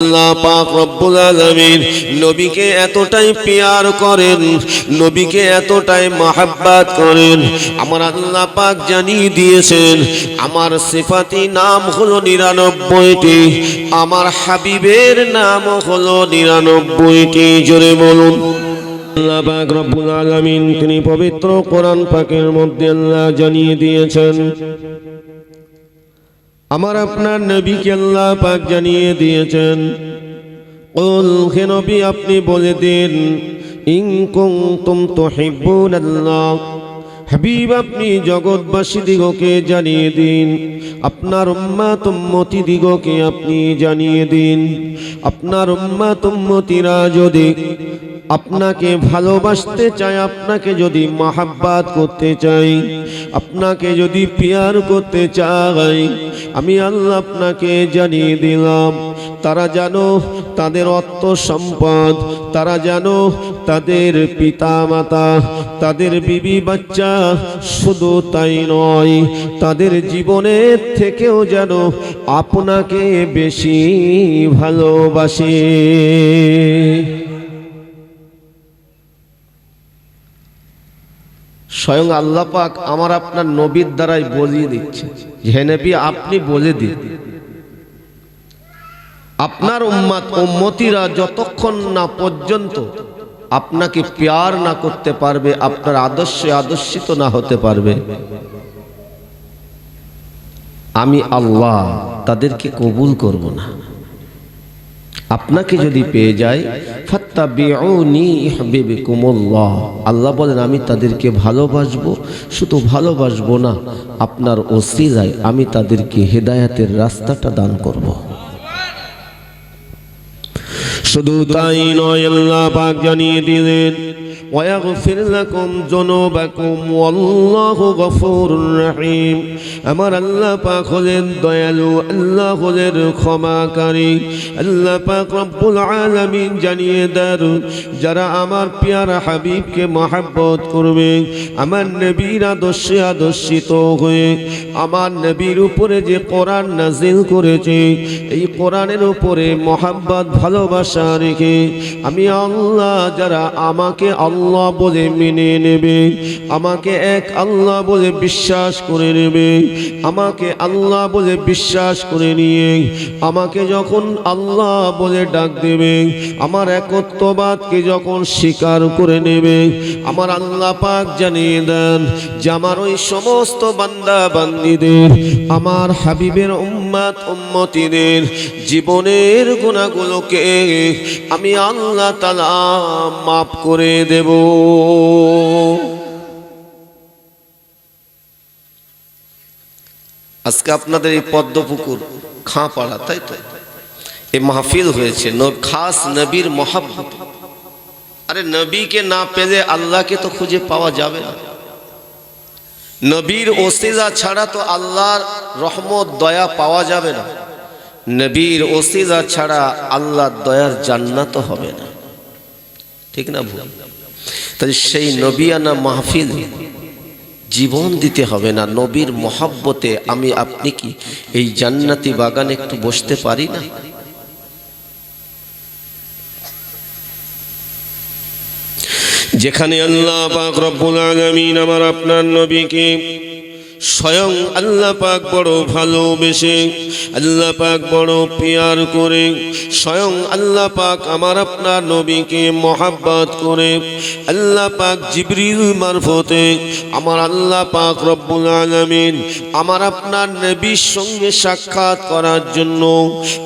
আল্লাহ পাক রব্বুল আলামিন নবীকে এতটাই পেয়ার করেন, নবীকে এতটাই মহাব্বাত করেন। আমার আল্লাহ পাক জানিয়ে দিয়েছেন, আমার সিফাতি নাম হলো নিরানব্বইটি, আমার হাবিবের নাম হলো নিরানব্বইটি, জোরে বলুন। আল্লাহ পাক রব্বুল তিনি পবিত্র কোরআন পাকের মধ্যে আল্লাহ জানিয়ে দিয়েছেন আমার আপনার নবীকে আল্লাহ পাক জানিয়ে দিয়েছেন। কুল, হে নবী, আপনি বলে দিন, ইন কুনতুম তুহিব্বুন আল্লাহ হাবিব, আপনি জগৎবাসী দিগকে জানিয়ে দিন, আপনার উম্মাত উম্মতি দিগকে আপনি জানিয়ে দিন, আপনার উম্মাত উম্মতিরা যদি আপনাকে ভালোবাসতে চাই, আপনাকে যদি মাহাব্বাত করতে চাই, আপনাকে যদি পিয়ার করতে চাই, আমি আল্লাহ আপনাকে জানিয়ে দিলাম, তারা জানো তাদের অর্থ সম্পদ, তারা জানো তাদের পিতা মাতা তাদের বিবি বাচ্চা শুধু তাই নয়, তাদের জীবনের থেকেও যেন আপনাকে বেশি ভালোবাসে। স্বয়ং আল্লাহ পাক আমার আপনার নবীর দ্বারাই বলিয়ে দিচ্ছে। হে নবী, আপনি বলে দিন। আপনার উম্মাত উম্মতিরা যতক্ষণ না পর্যন্ত আপনাকে প্যার না করতে পারবে, আপনার আদর্শে আদর্শিত না হতে পারবে, আমি আল্লাহ তাদেরকে কবুল করব না। আপনাকে যদি পেয়ে যায় আল্লাহ বলেন, আমি তাদেরকে ভালোবাসবো, শুধু ভালোবাসবো না, আপনার ওসিলায় আমি তাদেরকে হেদায়াতের রাস্তাটা দান করব। শুধু তাই নয়, আল্লাহ পাক জানিয়ে দিলেন ويغفر لكم ذنوبكم والله غفور رحيم আমার আল্লাহ পাক হলেন দয়ালু আল্লাহ হলেন ক্ষমাকারী আল্লাহ পাক রব্বুল আলামিন জানিয়ে দেন যারা আমার পিয়ারা হাবিবকে মহাব্বত করবে আমার নবীর আদর্শে আদর্শিত হয়ে আমার নবীর উপরে যে কোরআন নাজিল করেছে, এই কোরআনের উপরে মোহাম্মদ ভালোবাসা রেখে আমি আল্লাহ যারা আমাকে আল্লাহ বলে মেনে নেবে, আমাকে এক আল্লাহ বলে বিশ্বাস করে নেবে, আমাকে আল্লাহ বলে বিশ্বাস করে নিয়ে, আমাকে যখন আল্লাহ বলে ডাক দেবে, আমার একত্ববাদকে যখন স্বীকার করে নেবে, আমার আল্লাহ পাক জানিয়ে দেন যে আমার ওই সমস্ত বান্দা বান্দিদের আমার হাবিবের উম্মাত, উম্মতিদের, জীবনের গুণাগুলোকে আমি আল্লাহ তালা মাফ করে দেব। আজকে আপনাদের এই পদ্মপুকুর খাঁ পাড়া তাই তো? এই মাহফিল হয়েছে খাস নবীর মহাব্বত। আরে নবীকে না পেলে আল্লাহকে তো খুঁজে পাওয়া যাবে না। নবীর ওসিলা ছাড়া তো আল্লাহর রহমত, দয়া পাওয়া যাবে না। নবীর ওসিলা ছাড়া আল্লাহর দয়ার জান্নাত হবে না। ঠিক না ভুল? তাহলে সেই নবিয়ানা মাহফিল জীবন দিতে হবে না। নবীর মহাব্বতে আমি, আপনি কি এই জান্নাতি বাগানে একটু বসতে পারি না? যেখানে আল্লাহ পাক রব্বুল আলামিন আমার আপনার নবীকে স্বয়ং আল্লাহ পাক বড় ভালোবেসে, আল্লাহ পাক বড় পেয়ার করে, স্বয়ং আল্লাহ পাক আমার আপনার নবীকে মহাব্বত করে, আল্লাহ পাক জিবরিল মারফতে আমার আল্লাহ পাক রব্বুল আলামিন আমার আপনার নবীর সঙ্গে সাক্ষাৎ করার জন্য,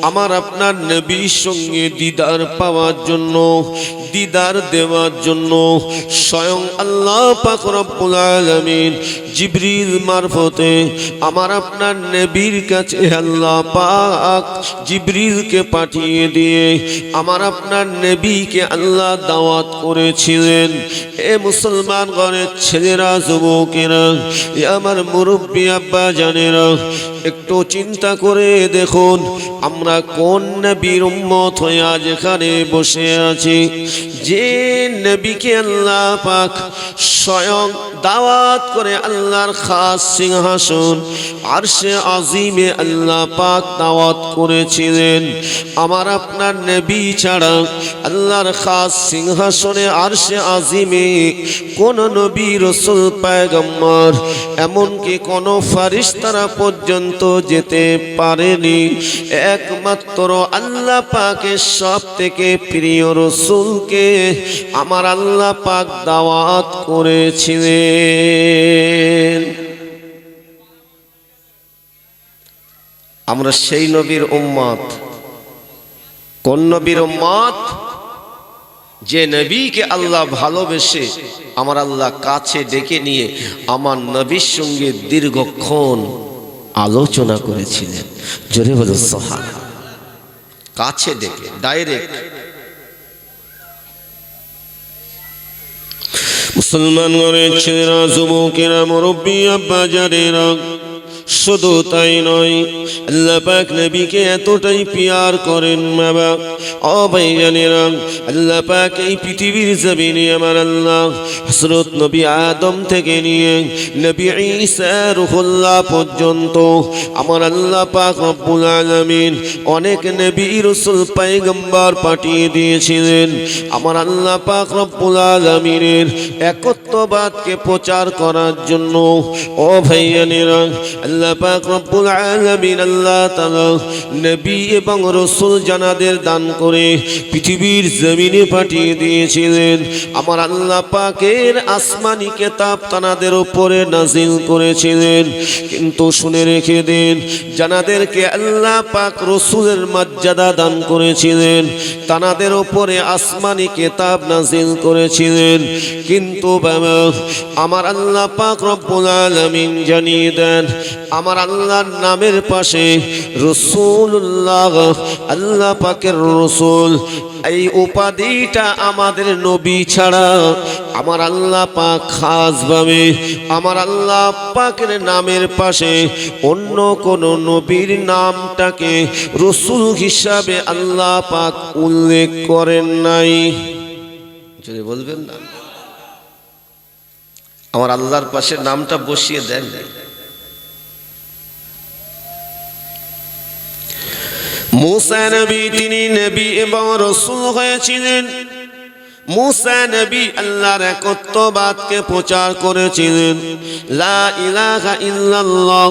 আমার আপনার নবীর সঙ্গে দিদার পাওয়ার জন্য, দিদার দেওয়ার জন্য, স্বয়ং আল্লাহ পাক রব্বুল আলামিন জিবরিল মারফতে আমার আপনার নবীর কাছে আল্লাহ পাক জিবরিলকে পাঠিয়ে দিয়ে আমার আপনার নবীকে আল্লাহ দাওয়াত করেছিলেন। এ মুসলমান ঘরের ছেলেরা, যুবকেরা আমার মুরব্বী আব্বা জানেরা, একটু চিন্তা করে দেখুন, আমরা কোন নবীর উম্মত আজ এখানে বসে আছি? যে নবীকে আল্লাহ পাক স্বয়ং দাওয়াত করে আল্লাহর খাস সিংহাসন আর সে আজিমে আল্লাহ পাক দাওয়াত করেছিলেন। আমার আপনার নবী ছাড়া আল্লাহর খাস সিংহাসনে আর সে আজিমে কোন নবী রসুল, পায়গম্বর, এমনকি কোন ফারিস্তারা পর্যন্ত যেতে পারেনি। একমাত্র আল্লাহ পাকের সব থেকে প্রিয় রসুলকে আমার আল্লাহ পাক দাওয়াত করেছিলেন। আমরা সেই নবীর উম্মত কোন নবীর উম্মত যে নবীকে আল্লাহ ভালোবেসে আমার আল্লাহ কাছে ডেকে নিয়ে আমার নবীর সঙ্গে দীর্ঘক্ষণ আলোচনা করেছিলেন। জোরে বলো সোহান। কাছে ডেকে, ডাইরেক্ট। মুসলমান ঘরের ছেলেরা যুবকেরা মুরব্বী আব্বা জানেরা শুধু তাই নয়, আল্লাহ পাক নবীকে এতটাই পিয়ার করেন বাবা। ও ভাই জানেরা আল্লাহ পাক এই পৃথিবীর জমিনে আমার আল্লাহ হসরত নবী আদম থেকে নিয়ে নবী ঈসা রুহুল্লাহ পর্যন্ত আমার আল্লাহ পাক রব্বুল আলামিন অনেক নবী রসুল পাইগম্বর পাঠিয়ে দিয়েছিলেন। আমার আল্লাহ পাক রব্বুল আলামিনের একত্ববাদকে প্রচার করার জন্য। ও ভাইয়ানেরা আল্লাহ পাক রব্বুল আলামিন আল্লাহ তাআলা নবী এবং রসুল জানাদের দান করে পৃথিবীর জমিনে পাঠিয়ে দিয়েছিলেন। আমার আল্লাহ পাকের আসমানি কেতাব তানাদের উপরে নাজিল করেছিলেন। কিন্তু শুনে রেখে দিন, জানাদেরকে আল্লাহ পাক রসুলের মর্যাদা দান করেছিলেন। তানাদের উপরে আসমানি কেতাব নাজিল করেছিলেন। কিন্তু আমার আল্লাহ পাক রব্বুল আলামিন জানিয়ে দেন আমার আল্লাহর নামের পাশে রসুল্লাহ আল্লাহ পাকের রসুল। এই উপাধিটা আমাদের নবী ছাড়া আমার আল্লাহ পাক খাসভাবে আমার আল্লাহ পাকের নামের পাশে অন্য কোন নবীর নামটাকে রসুল হিসাবে আল্লাহ পাক উল্লেখ করেন নাই। যদি বলবেন না। আমার আল্লাহর পাশে নামটা বসিয়ে দেন। মুসা নবী তিনি নবী এবং রসুল হয়েছিলেন। মুসা নবী আল্লাহর একত্ববাদকে প্রচার করেছিলেন। লা ইলাহা ইল্লাল্লাহ,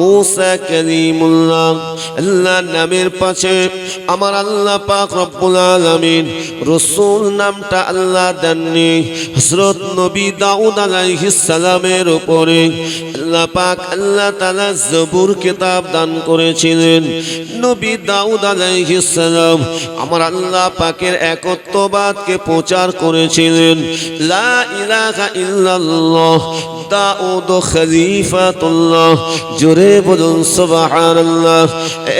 মুসা কালিমুল্লাহ আল্লাহর নামের পাশে আমার আল্লাহ পাক রব্বুল আলামিন, রসুল নামটা আল্লাহ দেননি। হযরত নবী দাউদ আলাইহিস সালামের উপরে আল্লাহ পাক আল্লাহ তাআলা জবুর কিতাব দান করেছিলেন। নবী দাউদ আলাইহিস সালাম আমার আল্লাহ পাকের একত্ববাদকে প্রচার করেছিলেন। লা ইলাহা ইল্লাল্লাহ দাউদ খলিফাতুল্লাহ। জোরে বলুন সুবহানাল্লাহ।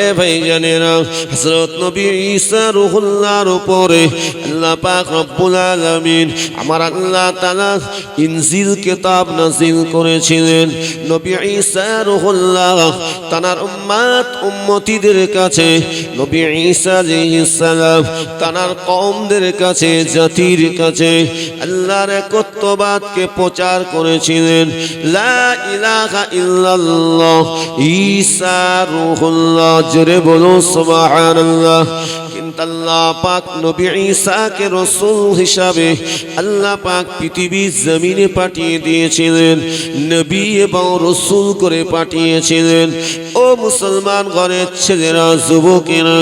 এ ভাই জানেরা হযরত নবী ঈসা রুহুল্লাহর উপরে আল্লাহ পাক রব্বুল আলামিন আমার আল্লাহ তাআলা ইনজিল, কিতাব নাজিল করেছিলেন। নবী ঈসা রুহুল্লাহ তানার উম্মাত, উম্মতিদের কাছে, নবী ঈসা আলাইহিস সালাম তানার কওমদের কাছে, জাতির কাছে আল্লাহর একত্ববাদকে প্রচার করেছিলেন। রুহুল্লাহ, জোরে কিন্তু আল্লাহ পাক নবী ঈসাকে রসুল হিসাবে আল্লাহ পাক পৃথিবীর জমিনে পাঠিয়ে দিয়েছিলেন, নবী এবং রসুল করে পাঠিয়েছিলেন। ও মুসলমান ঘরের ছেলেরা, যুবকেরা,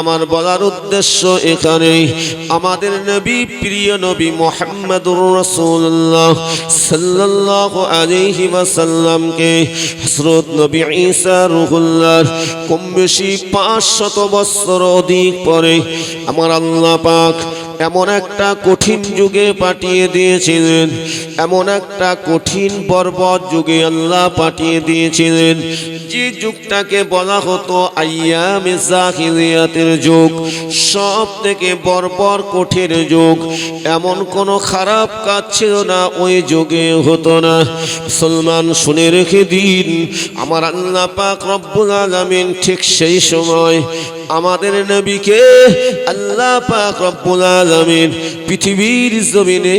আমার বলার উদ্দেশ্য এখানে, আমাদের নবী, প্রিয় নবী মোহাম্মদুর রসুল্লাহ সাল্লাহ আলাইহি ওয়াসাল্লামকে, হযরত নবী ঈসা রুহুল্লাহ কম বেশি পাঁচশত বছর অধিক পরে, আমার আল্লাহ পাক এমন একটা কঠিন যুগে পাঠিয়ে দিয়েছিলেন। এমন একটা কঠিন বর্বর যুগে আল্লাহ পাঠিয়ে দিয়েছিলেন। যে যুগটাকে বলা হতো জাহিলিয়াতের যুগ সব থেকে বর্বর কঠিন যুগ। এমন কোনো খারাপ কাজ ছিল না, ওই যুগে হতো না। মুসলমান, শুনে রেখে দিন, আমার আল্লাহ পাক রব্বুল আলামিন ঠিক সেই সময় আমাদের নবীকে আল্লাহ পাক রব্বুল আলামিন পৃথিবীর জমিনে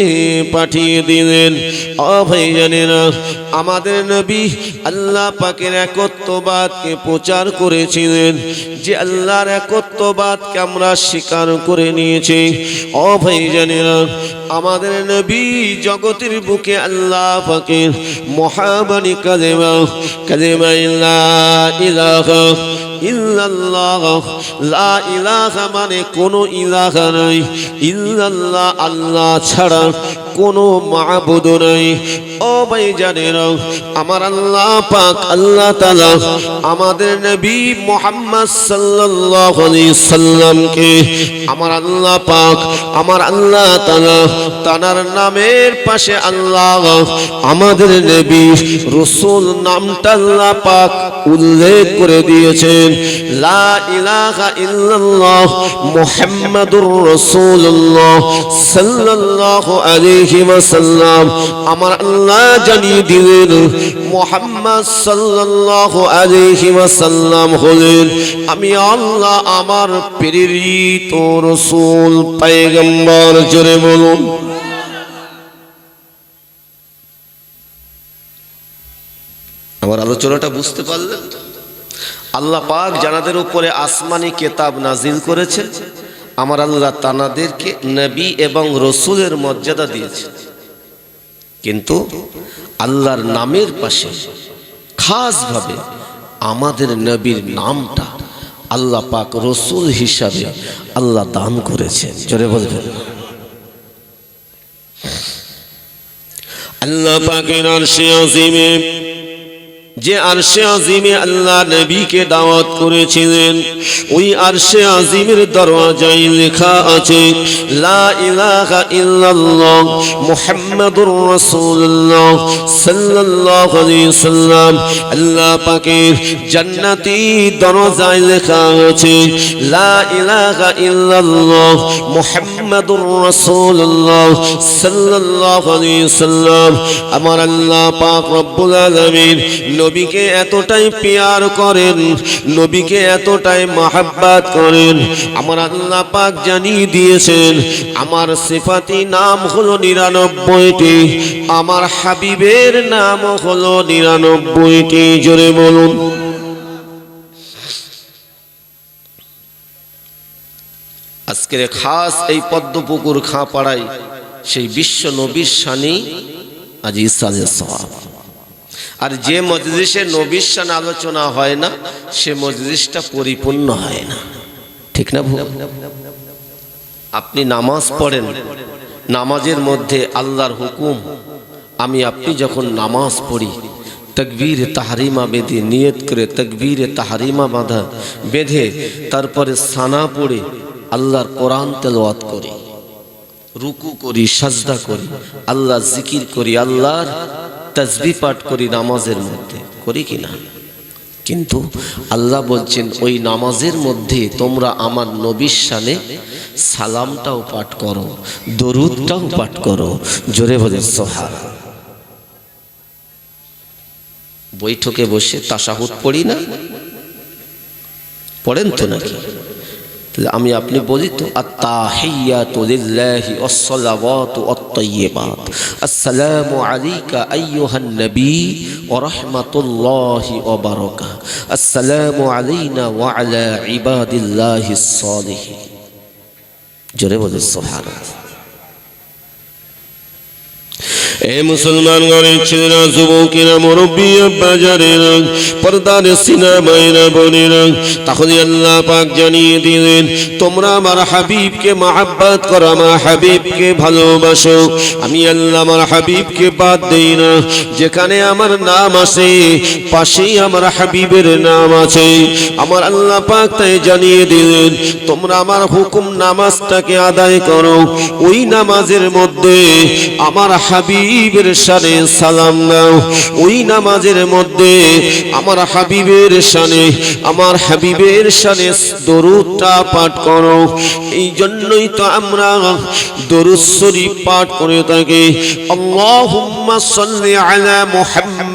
পাঠিয়ে দিলেন। ও ভাইজানেরা, আমাদের নবী আল্লাহ পাকের একত্ববাদকে প্রচার করেছিলেন। যে আল্লাহর একত্ববাদকে আমরা স্বীকার করে নিয়েছি। ও ভাইজানেরা, আমাদের নবী জগতের বুকে আল্লাহ পাকের মহাবাণী কালেমা কালেমা ইল্লা ইলাহা ইল্লাল্লাহ লা ইলাহা মানে কোনো ইলাহা নাই। ইল্লাল্লাহ আল্লাহ ছাড়া কোনো মাবুদ নাই। ও ভাই জানেন, আমার আল্লাহ পাক, আল্লাহ তাআলা আমাদের নবী মুহাম্মদ সাল্লাল্লাহু আলাইহি সাল্লামকে, আমার আল্লাহ পাক, আমার আল্লাহ তাআলা তানার নামের পাশে আল্লাহ আমাদের নবী রসুল নামটা আল্লাহ পাক উল্লেখ করে দিয়েছেন, লা ইলাহা ইল্লাল্লাহ মুহাম্মাদুর রাসূলুল্লাহ সাল্লাল্লাহু আলাইহি ওয়াসাল্লাম, আমার আল্লাহ জানিয়ে দিলেন, মুহাম্মদ সাল্লাল্লাহু আলাইহি ওয়াসাল্লাম হলেন, আমি আল্লাহ আমার প্রেরিত রাসূল, পয়গম্বর, জোরে বলুন। আমার আলোচনাটা বুঝতে পারলেন? আল্লাহ পাক জানাদের উপরে আসমানি কেতাব নাজিল করেছেন আমার আল্লাহ তানাদেরকে নবী এবং রসুলের মর্যাদা দিয়েছে। কিন্তু আল্লাহর নামের পাশে খাসভাবে আমাদের নবীর নামটা আল্লাহ পাক রসুল হিসাবে আল্লাহ দান করেছেন। জোরে বলবেন। আল্লাহ পাকের আরশে আজিমে যে আরশে আজিমে আল্লাহ নবীকে দাওয়াত করেছিলেন, ওই আরশে আজিমের দরওয়াজায় লেখা আছে, লা ইলাহা ইল্লাল্লাহ মুহাম্মাদুর রাসূলুল্লাহ সাল্লাল্লাহু আলাইহি সাল্লাম আল্লাহ পাকের জান্নাতি দরজায় লেখা আছে, লা ইলাহা ইল্লাল্লাহ মুহাম্মাদুর রাসূলুল্লাহ সাল্লাল্লাহু আলাইহি সাল্লাম আমার আল্লাহ পাক রব্বুল আলামিন নবীকে এতটাই পেয়ার করেন, নবীকে এতটাই মাহাব্বাত করেন। আমার আল্লাহ পাক জানিয়ে দিয়েছেন, আমার সিফাতি নাম হলো নিরানব্বইটি, আমার হাবিবের নাম হলো নিরানব্বইটি। জোরে বলুন। আজকের খাস এই পদ্মপুকুর খাঁ পাড়ায় সেই বিশ্ব নবীর সানি আজ ইসালের সওয়াব আর যে মজলিসে নবীর সান আলোচনা হয় না, সে মজলিসটা পরিপূর্ণ হয় না। ঠিক না আপনি নামাজ পড়েন, নামাজের মধ্যে আল্লাহর হুকুম, আমি আপনি যখন নামাজ পড়ি, তকবীর তাহারিমা বেঁধে, নিয়ত করে তকবীর তাহারিমা বাঁধা, বেঁধে, তারপরে সানা পড়ে আল্লাহর কোরআন তেলাওয়াত করি, রুকু করি, সাজদা করি আল্লাহ জিকির করি, আল্লাহর তাজবি পাঠ করি নামাজের মধ্যে, করি কি না? কিন্তু আল্লাহ বলছেন, ওই নামাজের মধ্যে তোমরা আমার নবীর সানে সালামটাও পাঠ করো, দরুদটাও পাঠ করো, জোরে বলে সোহার বৈঠকে বসে তাসাহুদ পড়ি না? পড়েন তো নাকি? আমি আপনি বলি তো আত্তাহিয়াতু লিল্লাহি ওয়াসসালাওয়াতু ওয়াত-তাইয়্যিবাত আসসালামু আলাইকা আইয়ুহান নবী ওয়া রাহমাতুল্লাহি ওয়া বারাকাতুহু আসসালামু আলাইনা ওয়া আলা ইবাদিল্লাহিস সালিহিন জোরে বলে সুবহানাল্লাহ এ মুসলমান ঘরের ছেলেরা, যুবকেরা মুরব্বী বাজারেরা, পর্দার সিনেমায়েরা বোনেরা, তাহলে আল্লাহ পাক জানিয়ে দিলেন, তোমরা আমার হাবিবকে মাহাব্বাত করো, আমার হাবিবকে ভালোবাসো। আমি আল্লাহ আমার হাবিবকে বাদ দেই না। যেখানে আমার নাম আছে, পাশেই আমার হাবিবের নাম আছে। আমার আল্লাহ পাক তাই জানিয়ে দিলেন, তোমরা আমার হুকুম নামাজটাকে আদায় করো। ওই নামাজের মধ্যে আমার হাবিবের সানে সালাম নাও। ওই নামাজের মধ্যে আমার হাবিবের সানে আমার হাবিবের সানে দরুদটা পাঠ করো। এই জন্যই তো আমরা দরুদ শরীফ পাঠ করে থাকি। আল্লাহুম্মা সাল্লি আলা মুহাম্মাদ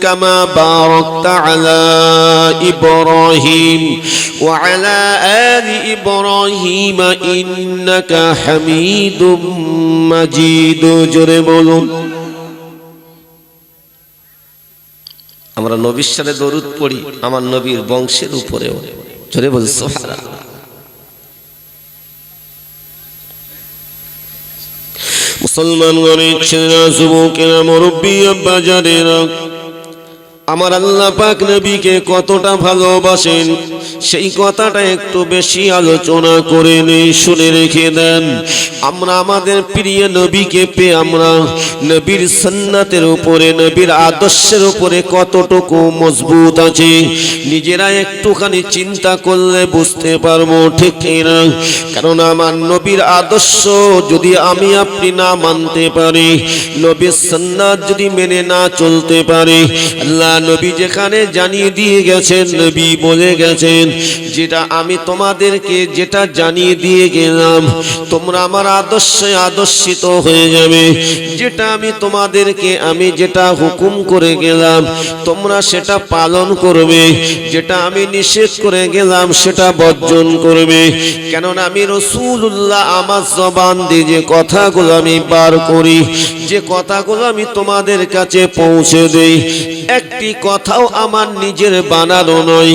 كما باركت على إبراهيم وعلى آل إبراهيم إنك حميد مجيد جربلون আমরা নবীর সাথে দরুদ পড়ি আমার নবীর বংশের উপরেও জোরে বল সুবহানাল্লাহ মুসলমান গণের ছেলেরা যুবকেরা মুরব্বী আব্বা জানেরা আমার আল্লাহ পাক নবীকে কতটা ভালোবাসেন, সেই কথাটা একটু বেশি আলোচনা করে নেই, শুনে রেখে দেন। আমরা আমাদের প্রিয় নবীকে পেয়ে আমরা নবীর সন্ন্যাতের উপরে, নবীর আদর্শের উপরে কতটুকু মজবুত আছে, নিজেরা একটুখানি চিন্তা করলে বুঝতে পারব ঠিক না কারণ আমার নবীর আদর্শ যদি আমি আপনি না মানতে পারি, নবীর সন্ন্যাত যদি মেনে না চলতে পারি, আল্লাহ নবী যেখানে জানিয়ে দিয়ে গেছেন, নবী বলে গেছেন, যেটা আমি তোমাদেরকে যেটা জানিয়ে দিয়ে গেলাম, তোমরা আমার আদর্শে আদর্শিত হয়ে যাবে। যেটা আমি তোমাদেরকে আমি যেটা হুকুম করে গেলাম, তোমরা সেটা পালন করবে। যেটা আমি নিষেধ করে গেলাম, সেটা বর্জন করবে। কেননা আমি রসুল্লাহ আমার জবান দিয়ে যে কথাগুলো আমি বার করি, যে কথাগুলো আমি তোমাদের কাছে পৌঁছে দেই, একটি কথাও আমার নিজের বানানো নয়।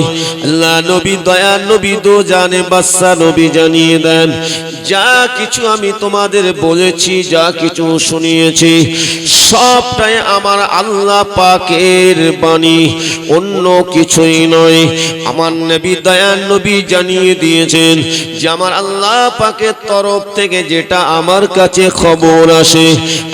নবী, দয়া নবী, দো জানে বাচ্চা নবী জানিয়ে দেন, যা কিছু আমি তোমাদের বলেছি, যা কিছু শুনিয়েছি, সবটাই আমার আল্লাহ পাকের বাণী, অন্য কিছুই নয়। আমার নবী দয়ান নবী জানিয়ে দিয়েছেন যে আমার আল্লাহ পাকের তরফ থেকে যেটা আমার কাছে খবর আসে,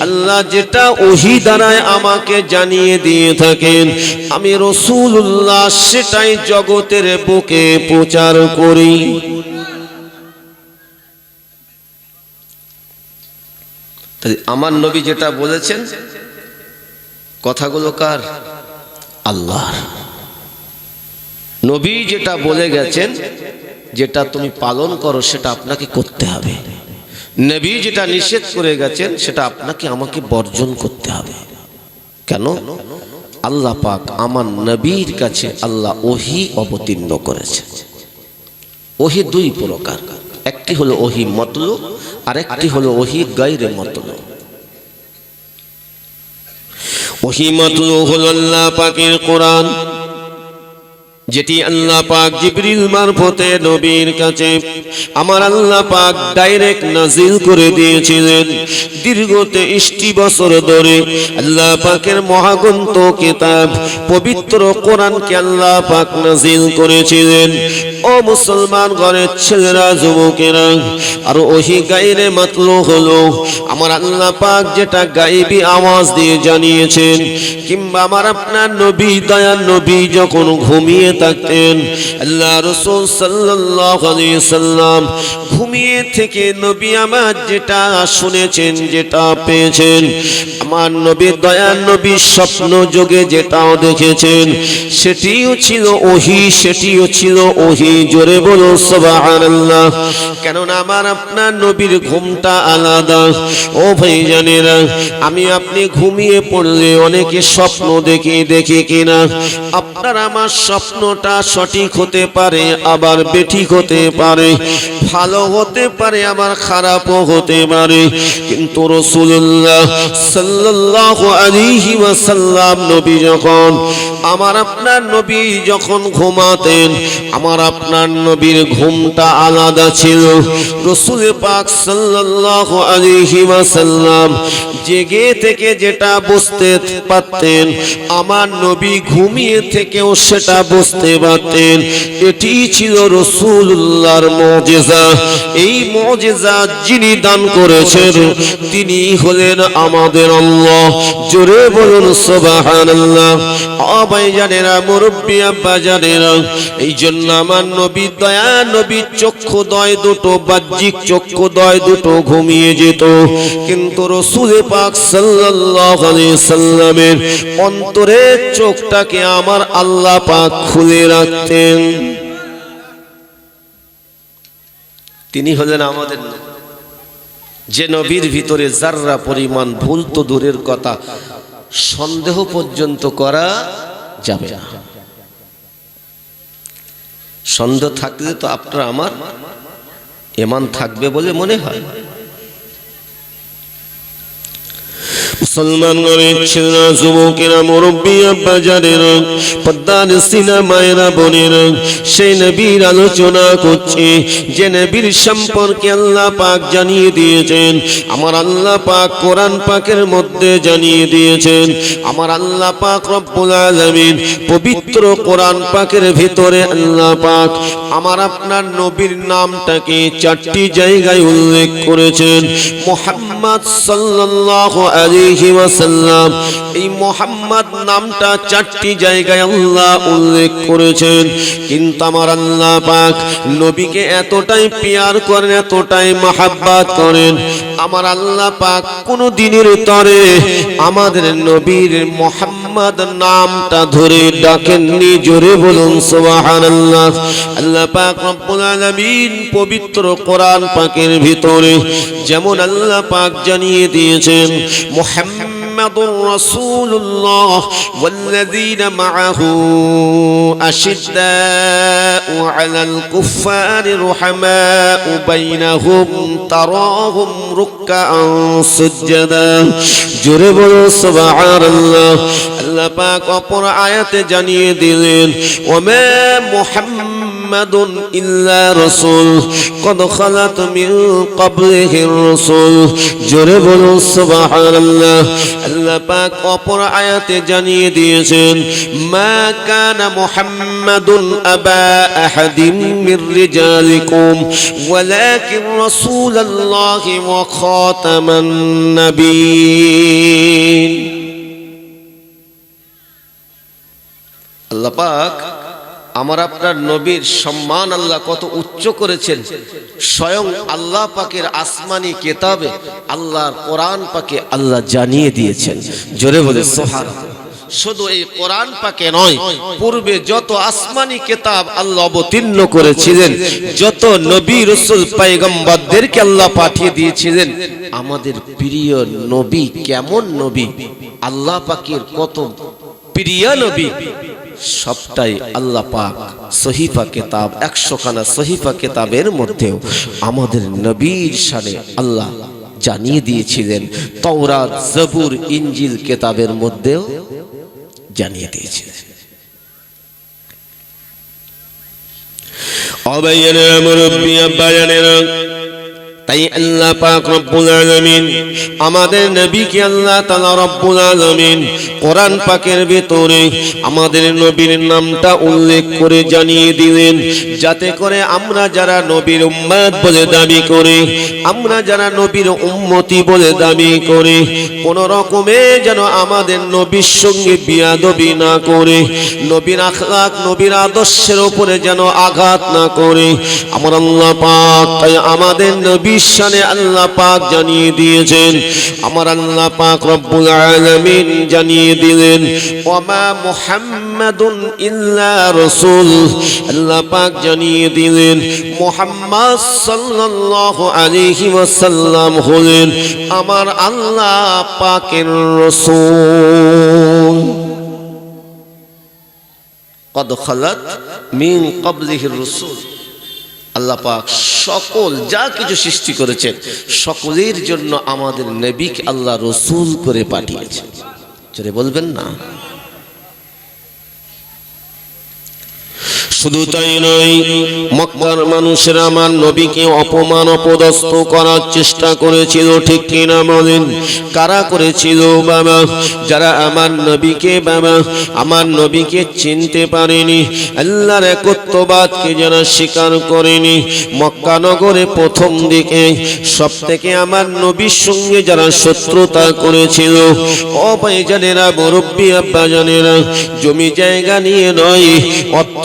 আল্লাহ যেটা ওহি দ্বারায় আমাকে জানিয়ে দিয়ে থাকেন আমি রসুল্লাহ সেটাই জগতের বুকে প্রচার করি। আমার নবী যেটা বলেছেন, কথাগুলো কার? আল্লাহর। নবী যেটা বলে গেছেন, যেটা তুমি পালন করো সেটা আপনাকে করতে হবে। নবী যেটা নিষেধ করে গেছেন, সেটা আপনাকে আমাকে বর্জন করতে হবে। কেন? আল্লাহ পাক আমার নবীর কাছে আল্লাহ ওহি অবতীর্ণ করেছে। ওহি দুই প্রকার। একটি হলো ওহি মতলু আর একটি হলো ওহি গাইরে মতলু ওহি মতলু হলো আল্লাহ পাকের কোরআন। যেটি আল্লাহ পাক জিবরিল মারফতে নবীর কাছে আমার আল্লাহ পাক ডাইরেক্ট নাজিল করে দিয়েছিলেন। দীর্ঘ তেইশটি বছর ধরে আল্লাহ পাকের মহাগ্রন্থ কিতাব পবিত্র কোরআনকে আল্লাহ পাক নাজিল করেছিলেন। ও মুসলমান ঘরের ছেলেরা, যুবকেরা, আর ওহি গাইরে মাতলো হলো, আমার আল্লাহ পাক যেটা গাইবি আওয়াজ দিয়ে জানিয়েছেন, কিংবা আমার আপনার নবী দয়ার নবী যখন ঘুমিয়ে থাকতেন। আল্লাহ রসুল আলাইহি সাল্লাম ঘুমিয়ে থেকে নবী আমার যেটা শুনেছেন, যেটা পেয়েছেন, আমার নবী দয়ার নবী স্বপ্ন যোগে যেটাও দেখেছেন, সেটিও ছিল ওহি, সেটিও ছিল ওহি। জোরে বলো, সুবহানাল্লাহ। কেননা আমার, আপনার নবীর ঘুমটা আলাদা। ও ভাই জানেরা আমি আপনি ঘুমিয়ে পড়লে অনেকে স্বপ্ন দেখি দেখি কিনা। আপনার আমার স্বপ্নটা সঠিক হতে পারে, আবার বেঠিক হতে পারে। ভালো হতে পারে, আবার খারাপও হতে পারে। কিন্তু রসুল্লাহ সাল্লাল্লাহু আলাইহি ওয়াসাল্লাম নবী যখন, আমার আপনার নবী যখন ঘুমাতেন, আমার আপনার নবীর ঘুমটা আলাদা ছিল। রসুল পাক সাল্লাল্লাহু আলাইহি ওয়াসাল্লাম জেগে থেকে যেটা বুঝতে পারতেন, আমার নবী ঘুমিয়ে থেকেও সেটা বুঝতে করতে পারতেন, এটি ছিল রসুল্লাহর মজেজা। এই মজেজা যিনি দান করেছেন, তিনি হলেন আমাদের আল্লাহ। জোরে বলুন, সুবহানাল্লাহ। আবাই জানেরা, মুরব্বী আব্বা জানেরা এই জন্য আমার নবী দয়া নবী চক্ষু দয় দুটো, বাহ্যিক চক্ষু দয় দুটো ঘুমিয়ে যেত। কিন্তু রসুল পাক আলাইহি সাল্লামের অন্তরের চোখটাকে আমার আল্লাহ পাক খুলে রাখতেন। তিনি হলেন আমাদের যে নবীর ভিতরে যার্রা পরিমাণ ভুল তো দূরের কথা, সন্দেহ পর্যন্ত করা যাবে না। সন্দেহ থাকলে তো আপনার আমার এমান থাকবে বলে মনে হয়। মুসলমান ছেলেরা, যুবকেরা, মুরব্বী আব্বা জানেরা পদ্মার সিনা মায়েরা বোনেরা, সেই নবীর আলোচনা করছে, যে নবীর সম্পর্কে আল্লাহ পাক জানিয়ে দিয়েছেন, আমার আল্লাহ পাক কোরআন পাকের মধ্যে জানিয়ে দিয়েছেন, আমার আল্লাহ পাক রব্বুল আলামিন পবিত্র কোরআন পাকের ভিতরে আল্লাহ পাক আমার আপনার নবীর নামটাকে চারটি জায়গায় উল্লেখ করেছেন, মোহাম্মদ সাল্লাল্লাহু আলাইহি ওয়াসাল্লাম, এই মোহাম্মদ নামটা চারটি জায়গায় আল্লাহ উল্লেখ করেছেন। কিন্তু আমার আল্লাহ পাক নবীকে এতটাই পিয়ার করেন, এতটাই মাহাব্বাত করেন। আমার আল্লাহ পাক কোনো দিনের তরে আমাদের নবীর মোহাম্মদ নামটা ধরে ডাকেননি জোরে বলুন, সুবহানাল্লাহ। আল্লাহ পাক রব্বুল আলামিন পবিত্র কোরআন পাকের ভিতরে যেমন আল্লাহ পাক জানিয়ে দিয়েছেন محمد رسول الله والذين معه أشداء على الكفار رحماء بينهم تراهم ركعا سجدا جرب سبحان الله الله পাক অপর আয়াতে জানিয়ে দিলেন وما محمد إلا رسول قد خلت من قبله الرسل জোরে বলুন সুবহানাল্লাহ আল্লাহ পাক অপর আয়াতে জানিয়ে দিয়েছেন মা কানা মুহাম্মাদুন আবা আহাদিম মির রিজালিকুম ওয়ালাকিন রাসূলুল্লাহি ওয়া খাতামান নাবিয়িন আল্লাহ পাক আমার আপনার নবীর সম্মান আল্লাহ কত উচ্চ করেছেন। স্বয়ং আল্লাহ পাকের আসমানি কেতাবে আল্লাহর কোরআন পাকে আল্লাহ জানিয়ে দিয়েছেন। জোরে বলে সোহার শুধু এই কোরআন পাকে নয়, পূর্বে যত আসমানি কেতাব আল্লাহ অবতীর্ণ করেছিলেন, যত নবী রসুল পাইগম্বরদেরকে আল্লাহ পাঠিয়ে দিয়েছিলেন, আমাদের প্রিয় নবী কেমন নবী? আল্লাহ পাকের কত প্রিয় নবী? সবটাই আল্লাহ পাক সহিফা কেতাব, একশো খানা সহিফা কেতাবের মধ্যেও আমাদের নবীর সানে আল্লাহ জানিয়ে দিয়েছিলেন, তওরাত, জবুর ইঞ্জিল কেতাবের মধ্যেও জানিয়ে দিয়েছিলেন। অবাইয়েরা মুরব্বী আব্বাজানেরা তাই আল্লাহ পাক রব্বুল আলামিন আমাদের নবীকে আল্লাহ তাআলা রব্বুল আলামিন কোরআন পাকের ভিতরে আমাদের নবীর নামটা উল্লেখ করে জানিয়ে দিলেন, যাতে করে আমরা যারা নবীর উম্মত বলে দাবি করি, আমরা যারা নবীর উম্মতি বলে দাবি করি, কোন রকমে যেন আমাদের নবীর সঙ্গে বিয়াদবি না করে, নবীর আখলাক, নবীর আদর্শের উপরে যেন আঘাত না করে, আমার আল্লাহ পাক তাই আমাদের নবী শানে আল্লাহ পাক জানিয়ে দিয়েছেন আমার আল্লাহ পাক রব্বুল আলামিন জানিয়ে দিলেন ওমা মুহাম্মাদুন ইল্লা রাসূল আল্লাহ পাক জানিয়ে দিলেন মুহাম্মদ সাল্লাল্লাহু আলাইহি ওয়াসাল্লাম হলেন আমার আল্লাহ পাকের রাসূল قد خلت من قبله الرسول আল্লাহ পাক সকল যা কিছু সৃষ্টি করেছেন, সকলের জন্য আমাদের নবীকে আল্লাহ রসুল করে পাঠিয়েছেন। চলে বলবেন না? শুধু তাই নয়, মক্কার মানুষেরা আমার নবীকে অপমান, অপদস্থ করার চেষ্টা করেছিল, ঠিক কিনা বলেন? কারা করেছিল বাবা? যারা আমার নবীকে বাবা, আমার নবীকে চিনতে পারেনি, আল্লাহর একত্ববাদকে যারা স্বীকার করেনি, মক্কা নগরে প্রথম দিকে সব থেকে আমার নবীর সঙ্গে যারা শত্রুতা করেছিল, ও ভাইজানেরা, মুরব্বী আব্বা জানেরা জমি জায়গা নিয়ে নয়, অর্থ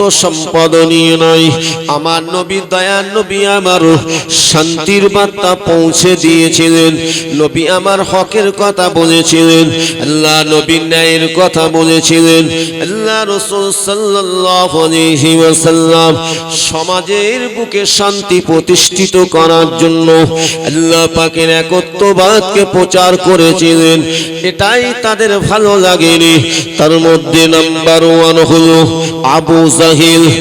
নিয়ে নয়। আমার নবী দয়ার নবী আমার শান্তির বার্তা পৌঁছে দিয়েছিলেন। নবী আমার হকের কথা বলেছিলেন। আল্লাহ নবীর ন্যায়ের কথা বলেছিলেন। আল্লাহ রসুল সাল্লাল্লাহু সমাজের বুকে শান্তি প্রতিষ্ঠিত করার জন্য আল্লাহ পাকের একত্ববাদকে প্রচার করেছিলেন। এটাই তাদের ভালো লাগেনি। তার মধ্যে নাম্বার ওয়ান হলো আবু জাহিল।